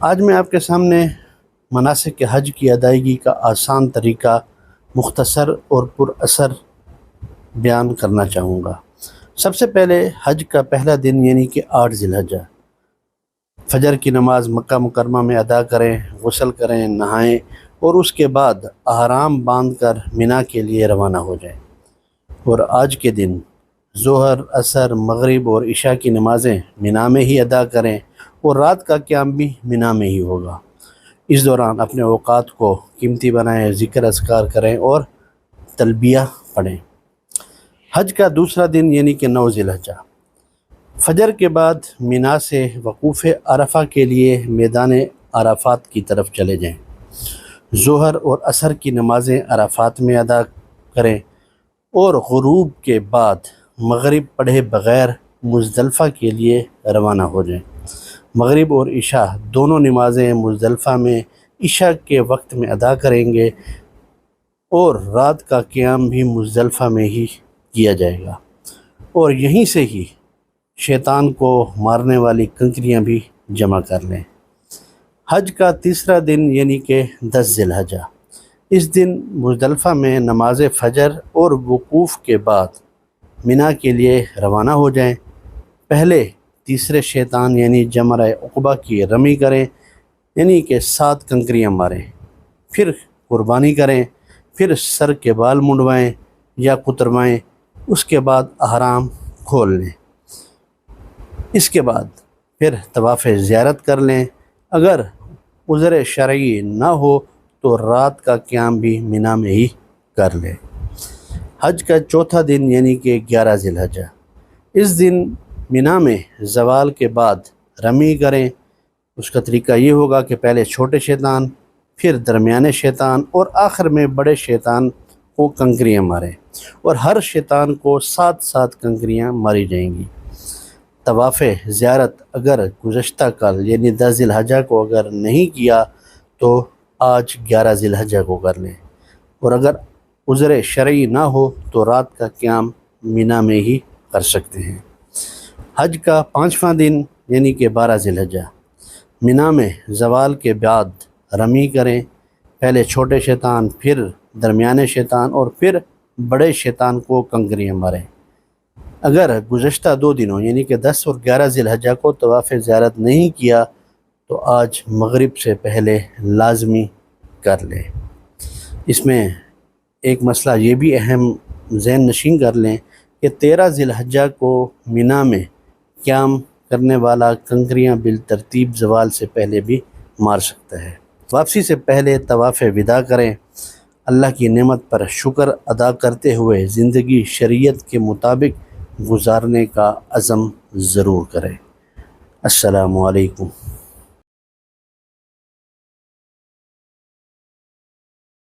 آج میں آپ کے سامنے مناسب کے حج کی ادائیگی کا آسان طریقہ، مختصر اور پر اثر بیان کرنا چاہوں گا۔ سب سے پہلے حج کا پہلا دن یعنی کہ آٹھ ذی الحجہ فجر کی نماز مکہ مکرمہ میں ادا کریں، غسل کریں، نہائیں اور اس کے بعد احرام باندھ کر منا کے لیے روانہ ہو جائیں۔ اور آج کے دن ظہر، عصر، مغرب اور عشاء کی نمازیں منا میں ہی ادا کریں اور رات کا قیام بھی منا میں ہی ہوگا۔ اس دوران اپنے اوقات کو قیمتی بنائیں، ذکر اذکار کریں اور تلبیہ پڑھیں۔ حج کا دوسرا دن یعنی کہ نو ذی الحجہ فجر کے بعد منا سے وقوف عرفہ کے لیے میدان عرفات کی طرف چلے جائیں۔ ظہر اور عصر کی نمازیں عرفات میں ادا کریں اور غروب کے بعد مغرب پڑھے بغیر مزدلفہ کے لیے روانہ ہو جائیں۔ مغرب اور عشاء دونوں نمازیں مزدلفہ میں عشاء کے وقت میں ادا کریں گے اور رات کا قیام بھی مزدلفہ میں ہی کیا جائے گا۔ اور یہیں سے ہی شیطان کو مارنے والی کنکریاں بھی جمع کر لیں۔ حج کا تیسرا دن یعنی کہ دس ذی الحجہ اس دن مزدلفہ میں نماز فجر اور وقوف کے بعد منا کے لیے روانہ ہو جائیں۔ پہلے تیسرے شیطان یعنی جمرہ عقبہ کی رمی کریں یعنی کہ سات کنکریاں ماریں۔ پھر قربانی کریں، پھر سر کے بال منڈوائیں یا کتروائیں اس کے بعد احرام کھول لیں۔ اس کے بعد پھر طواف زیارت کر لیں۔ اگر عذر شرعی نہ ہو تو رات کا قیام بھی منا میں ہی کر لیں۔ حج کا چوتھا دن یعنی کہ گیارہ ذی الحجہ اس دن منا میں زوال کے بعد رمی کریں۔ اس کا طریقہ یہ ہوگا کہ پہلے چھوٹے شیطان، پھر درمیانے شیطان اور آخر میں بڑے شیطان کو کنکریاں ماریں۔ اور ہر شیطان کو سات سات کنکریاں ماری جائیں گی۔ طواف زیارت اگر گزشتہ کل یعنی دس ذی الحجہ کو اگر نہیں کیا تو آج گیارہ ذی الحجہ کو کر لیں۔ اور اگر عذر شرعی نہ ہو تو رات کا قیام مینا میں ہی کر سکتے ہیں۔ حج کا پانچواں دن یعنی کہ بارہ ذی الحجہ مینا میں زوال کے بعد رمی کریں۔ پہلے چھوٹے شیطان، پھر درمیانے شیطان اور پھر بڑے شیطان کو کنکریاں ماریں۔ اگر گزشتہ دو دنوں یعنی کہ دس اور گیارہ ذی الحجہ کو طواف زیارت نہیں کیا تو آج مغرب سے پہلے لازمی کر لیں۔ اس میں ایک مسئلہ یہ بھی اہم ذہن نشین کر لیں کہ تیرہ ذی الحجہ کو منا میں قیام کرنے والا کنکریاں بالترتیب زوال سے پہلے بھی مار سکتا ہے۔ واپسی سے پہلے طواف ودا کریں۔ اللہ کی نعمت پر شکر ادا کرتے ہوئے زندگی شریعت کے مطابق گزارنے کا عزم ضرور کریں۔ السلام علیکم۔